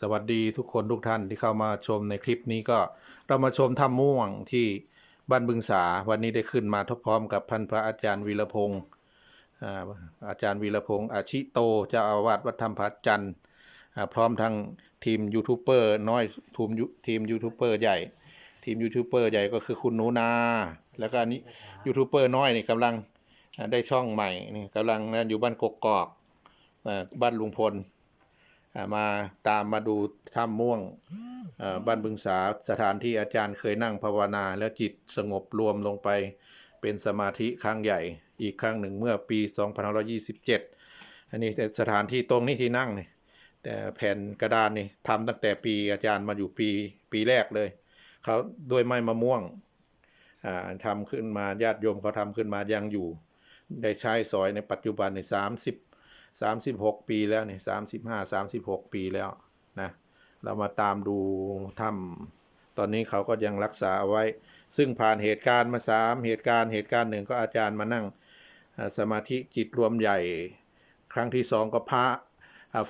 สวัสดีทุกคนทุกท่านที่เข้ามาชมในคลิปนี้ก็เรามาชมถ้ำม่วงที่บ้านบึงสา วันนี้ได้ขึ้นมาทบพร้อมกับท่านพระอาจารย์วีรพงศ์อาจารย์วีรพงศ์อาชิโตเจ้าอาวาสวัดธรรมพระจันทร์พร้อมทั้งทีมยูทูบเบอร์น้อยทีมยูทีมยูทูบเบอร์ใหญ่ทีมยูทูบเบอร์ใหญ่ก็คือคุณหนูนา แล้วก็อันนี้ยูทูบเบอร์น้อยนี่กำลังได้ช่องใหม่นี่กำลังอยู่บ้านกกอก บ้านลุงพลอ่ามาตามมาดูถ้ำม่วงอ่าบ้านบึงสาสถานที่อาจารย์เคยนั่งภาวนา แล้วจิตสงบรวมลงไปเป็นสมาธิครั้งใหญ่อีกครั้งหนึ่งเมื่อปี2527 อันนี้แต่สถานที่ตรงนี้ที่นั่งนี่แต่แผ่นกระดานนี่ทำตั้งแต่ปีอาจารย์มาอยู่ปีปีแรกเลยเขาด้วยไม้มะม่วงอ่าทำขึ้นมาญาติโยมเขาทำขึ้นมายังอยู่ ได้ใช้สอยในปัจจุบันในสามสิบสามสิบหกปีแล้วเนี่ยสามสิบห้าสามสิบหกปีแล้วนะเรามาตามดูถ้ำตอนนี้เขาก็ยังรักษาไว้ ซึ่งผ่านเหตุการณ์มาสามเหตุการณ์เหตุการณ์หนึ่งก็อาจารย์มานั่งสมาธิจิตรวมใหญ่ ครั้งที่สองก็พระ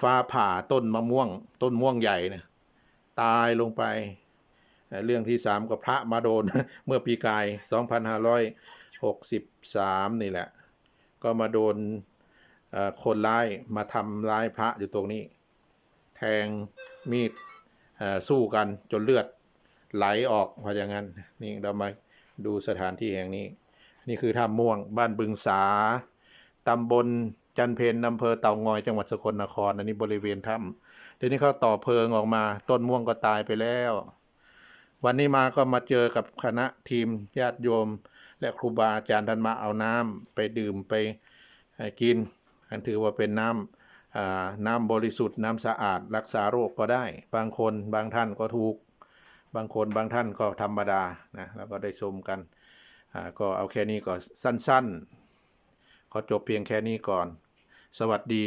ฟ้าผ่าต้นมะม่วง ต้นม่วงใหญ่เนี่ยตายลงไป เรื่องที่สามก็พระมาโดน เมื่อปีกาย 2563 นี่แหละ ก็มาโดน คนร้ายมาทำร้ายพระอยู่ตรงนี้ แทงมีดสู้กันจนเลือดไหลออกเพราะอย่างนั้นนี่เรามาดูสถานที่แห่งนี้ นี่คือถ้ำม่วงบ้านบึงสาตำบลจันเพนอำเภอเต่างอยจังหวัดสกลนคร อันนี้บริเวณถ้ำทีนี้เขาต่อเพลิงออกมา ต้นม่วงก็ตายไปแล้ว วันนี้มาก็มาเจอกับคณะทีมญาติโยม และครูบาอาจารย์ท่านมาเอาน้ำไปดื่มไปกิน อันถือว่าเป็นน้ำน้ำบริสุทธิ์น้ำสะอาดรักษาโรคก็ได้ บางคนบางท่านก็ถูก บางคนบางท่านก็ธรรมดานะแล้วก็ได้ชมกันก็เอาแค่นี้ก็สั้นๆ ขอจบเพียงแค่นี้ก่อน สวัสดี